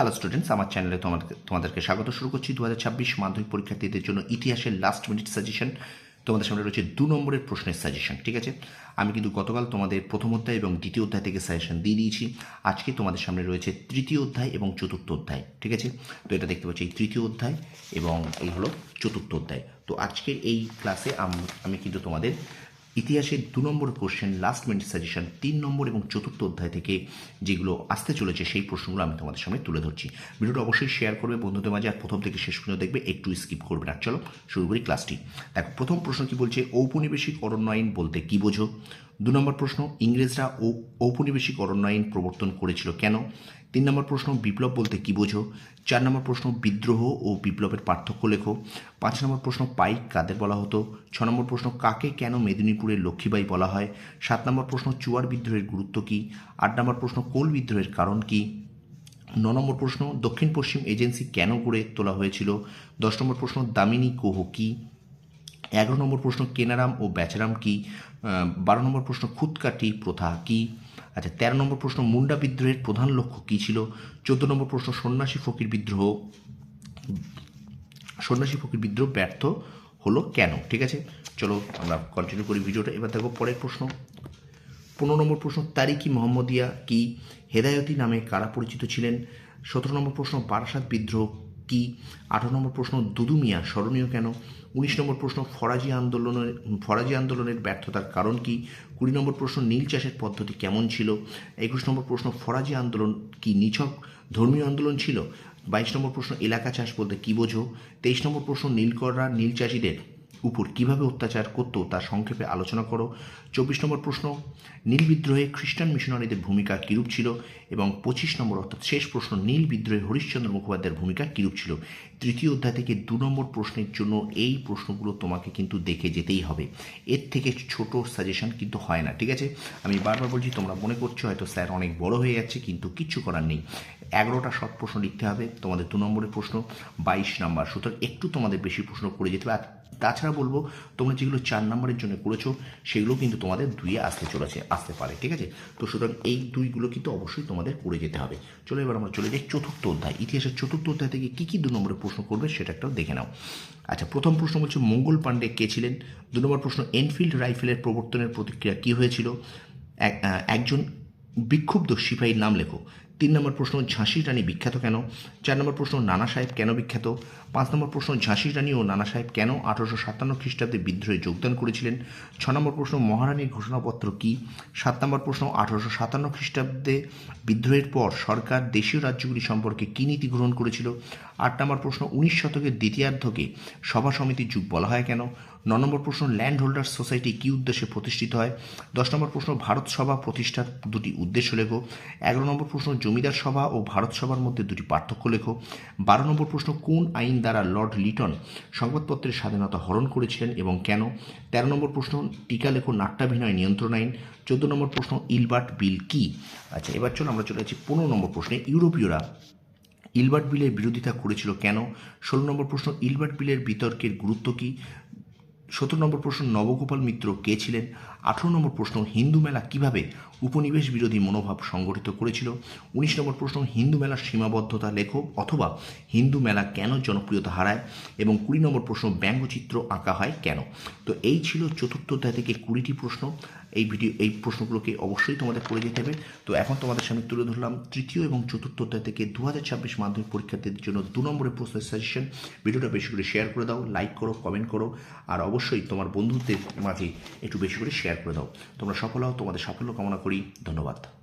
Hello students আমার চ্যানেলে তোমাদের, তোমাদেরকে স্বাগত। শুরু করছি দু হাজার ছাব্বিশ মাধ্যমিক পরীক্ষার্থীদের জন্য ইতিহাসের লাস্ট মিনিট সাজেশন তোমাদের সামনে রয়েছে দু নম্বরের প্রশ্নের সাজেশন ঠিক আছে? আমি কিন্তু গতকাল তোমাদের প্রথম অধ্যায় এবং দ্বিতীয় অধ্যায় থেকে সাজেশন দিয়ে দিয়েছি। আজকে তোমাদের সামনে রয়েছে তৃতীয় অধ্যায় এবং চতুর্থ অধ্যায়, ঠিক আছে? তো এটা দেখতে পাচ্ছি এই তৃতীয় অধ্যায় এবং এই হলো চতুর্থ অধ্যায়। তো আজকের এই ক্লাসে আমি কিন্তু তোমাদের ইতিহাসের দু নম্বর কোশ্চেন লাস্ট মিনিট সাজেশন তিন নম্বর এবং চতুর্থ অধ্যায় থেকে যেগুলো আসতে চলেছে সেই প্রশ্নগুলো আমি তোমাদের সামনে তুলে ধরছি। ভিডিওটা অবশ্যই শেয়ার করবে বন্ধুদের মাঝে আর প্রথম থেকে শেষ পর্যন্ত দেখবে, একটু স্কিপ করবে না। চলো শুরু করি ক্লাসটি দেখো, প্রথম প্রশ্ন কি বলছে? ঔপনিবেশিক অরণ্য আইন বলতে কি বোঝো? দু নম্বর প্রশ্ন, ইংরেজরা ও ঔপনিবেশিক অরণ্যায়ন প্রবর্তন করেছিল কেন? তিন নম্বর প্রশ্ন, বিপ্লব বলতে কি বোঝো? চার নম্বর প্রশ্ন, বিদ্রোহ ও বিপ্লবের পার্থক্য লেখো। পাঁচ নম্বর প্রশ্ন পাইক কাদের বলা হতো? ছ নম্বর প্রশ্ন, কাকে কেন মেদিনীপুরের লক্ষ্মীবাই বলা হয়? সাত নম্বর প্রশ্ন, চুয়ার বিদ্রোহের গুরুত্ব কী? আট নম্বর প্রশ্ন, কোল বিদ্রোহের কারণ কী? ন নম্বর প্রশ্ন, দক্ষিণ পশ্চিম এজেন্সি কেন গড়ে তোলা হয়েছিল? দশ নম্বর প্রশ্ন, দামিনী কোহ কী? এগারো নম্বর প্রশ্ন, কেনারাম ও ব্যাচারাম কি? বারো নম্বর প্রশ্ন খুদকাটি প্রথা কি? আচ্ছা তেরো নম্বর প্রশ্ন, মুন্ডা বিদ্রোহের প্রধান লক্ষ্য কী ছিল? চোদ্দ নম্বর প্রশ্ন, সন্ন্যাসী ফকির বিদ্রোহ, সন্ন্যাসী ফকির বিদ্রোহ ব্যর্থ হলো কেন? ঠিক আছে, চলো আমরা কন্টিনিউ করি ভিডিওটা। এবার দেখো পরের প্রশ্ন। পনেরো নম্বর প্রশ্ন তারিকি মোহাম্মদিয়া কি? হেদায়তি নামে কারা পরিচিত ছিলেন? সতেরো নম্বর প্রশ্ন, বারাসাত বিদ্রোহ কি? আঠারো নম্বর প্রশ্ন, দুদু মিয়া, স্মরণীয় কেন? উনিশ নম্বর প্রশ্ন, ফরাজি আন্দোলনের ফরাজি আন্দোলনের ব্যর্থতার কারণ কি? কুড়ি নম্বর প্রশ্ন, নীল চাষের পদ্ধতি কেমন ছিল? একুশ নম্বর প্রশ্ন, ফরাজি আন্দোলন কি নিছক? ধর্মীয় আন্দোলন ছিল? বাইশ নম্বর প্রশ্ন, এলাকা চাষ বলতে কী বোঝো? তেইশ নম্বর প্রশ্ন, নীলকররা, নীল চাষিদের উপর কীভাবে অত্যাচার করতো তা সংক্ষেপে আলোচনা করো। চব্বিশ নম্বর প্রশ্ন, নীল বিদ্রোহে খ্রিস্টান মিশনারিদের ভূমিকা কীরূপ ছিল? এবং পঁচিশ নম্বর অর্থাৎ শেষ প্রশ্ন, নীল বিদ্রোহে হরিশ্চন্দ্র মুখোপাধ্যায়ের ভূমিকা কীরূপ ছিল? তৃতীয় অধ্যায় থেকে দু নম্বর প্রশ্নের জন্য এই প্রশ্নগুলো তোমাকে কিন্তু দেখে যেতেই হবে। এর থেকে ছোট সাজেশন কিন্তু হয় না, ঠিক আছে? আমি বারবার বলছি, তোমরা মনে করছ হয়তো স্যার অনেক বড় হয়ে যাচ্ছে, কিন্তু কিচ্ছু করার নেই। এগারোটা শর্ট প্রশ্ন লিখতে হবে। তোমাদের দু নম্বরের প্রশ্ন, বাইশ নাম্বার। সুতরাং একটু তোমাদের বেশি প্রশ্ন করে যেতে হবে। আর তাছাড়া বলব, তোমরা যেগুলো চার নম্বরের জন্য করেছ, সেগুলো কিন্তু তোমাদের দুইয়ে আসতে চলেছে, আসতে পারে, ঠিক আছে? তো সুতরাং এই দুইগুলো কিন্তু অবশ্যই তোমাদের করে যেতে হবে। চলো এবার আমরা চলে যাই চতুর্থ অধ্যায়। ইতিহাসের চতুর্থ অধ্যায় থেকে কী কী দু নম্বরের প্রশ্ন করবে সেটা একটাও দেখে নাও। আচ্ছা প্রথম প্রশ্ন বলছে মঙ্গল পাণ্ডে কে ছিলেন? দু নম্বর প্রশ্ন, এনফিল্ড রাইফেলের প্রবর্তনের প্রতিক্রিয়া কী হয়েছিল? এক- একজন বিক্ষুব্ধ সিপাহীর নাম লেখো। তিন নম্বর প্রশ্ন ঝাঁসির রানী বিখ্যাত কেন? চার নম্বর প্রশ্ন, নানা সাহেব কেন বিখ্যাত? পাঁচ নম্বর প্রশ্ন ঝাঁসির রানী ও নানা সাহেব কেন আঠারোশো সাতান্ন খ্রিস্টাব্দে বিদ্রোহে যোগদান করেছিলেন? ছ নম্বর প্রশ্ন, মহারানীর ঘোষণাপত্র কী? সাত নম্বর প্রশ্ন, আঠারোশো সাতান্ন খ্রিস্টাব্দে বিদ্রোহের পর সরকার দেশীয় রাজ্যগুলি সম্পর্কে কী নীতি গ্রহণ করেছিল? আট নম্বর প্রশ্ন, উনিশ শতকের দ্বিতীয়ার্ধকে সভা সমিতির যুগ বলা হয় কেন? ন নম্বর প্রশ্ন ল্যান্ড হোল্ডার সোসাইটি কী উদ্দেশ্যে প্রতিষ্ঠিত হয়? দশ নম্বর প্রশ্ন, ভারত সভা প্রতিষ্ঠার দুটি উদ্দেশ্য লেখো। এগারো নম্বর প্রশ্ন, জমিদার সভা ও ভারত সভার মধ্যে দুটি পার্থক্য লেখো। বারো নম্বর প্রশ্ন, কোন আইন দ্বারা লর্ড লিটন সংবাদপত্রের স্বাধীনতা হরণ করেছিলেন এবং কেন? তেরো নম্বর প্রশ্ন, টিকা লেখো নাট্যাভিনয় নিয়ন্ত্রণ আইন। চোদ্দ নম্বর প্রশ্ন, ইলবার্ট বিল কি? আচ্ছা এবার চলো আমরা চলে যাচ্ছি পনেরো নম্বর প্রশ্নে। ইউরোপীয়রা ইলবার্ট বিলের বিরোধিতা করেছিল কেন? ষোলো নম্বর প্রশ্ন, ইলবার্ট বিলের বিতর্কের গুরুত্ব কী? সতেরো নম্বর প্রশ্ন, নবগোপাল মিত্র কে ছিলেন? আঠেরো নম্বর প্রশ্ন, হিন্দু মেলা কীভাবে উপনিবেশ বিরোধী মনোভাব সংগঠিত করেছিল? উনিশ নম্বর প্রশ্ন, হিন্দু মেলার সীমাবদ্ধতা লেখো অথবা হিন্দু মেলা কেন জনপ্রিয়তা হারায়? এবং কুড়ি নম্বর প্রশ্ন, ব্যঙ্গচিত্র আঁকা হয় কেন? তো এই ছিল চতুর্থ থেকে কুড়িটি প্রশ্ন। এই ভিডিও, এই প্রশ্নগুলোকে অবশ্যই তোমাদের করে যেতে হবে। তো এখন তোমাদের সামনে তুলে ধরলাম তৃতীয় এবং চতুর্থ অধ্যায় থেকে দু হাজার ছাব্বিশ মাধ্যমিক পরীক্ষার্থীদের জন্য দু নম্বরের প্রশ্নের সাজেশন ভিডিওটা বেশি করে শেয়ার করে দাও লাইক করো কমেন্ট করো। আর অবশ্যই তোমার বন্ধুদের মাঝে একটু বেশি করে শেয়ার করে দাও। তোমরা সফল হও তোমাদের সাফল্য কামনা করি। ধন্যবাদ।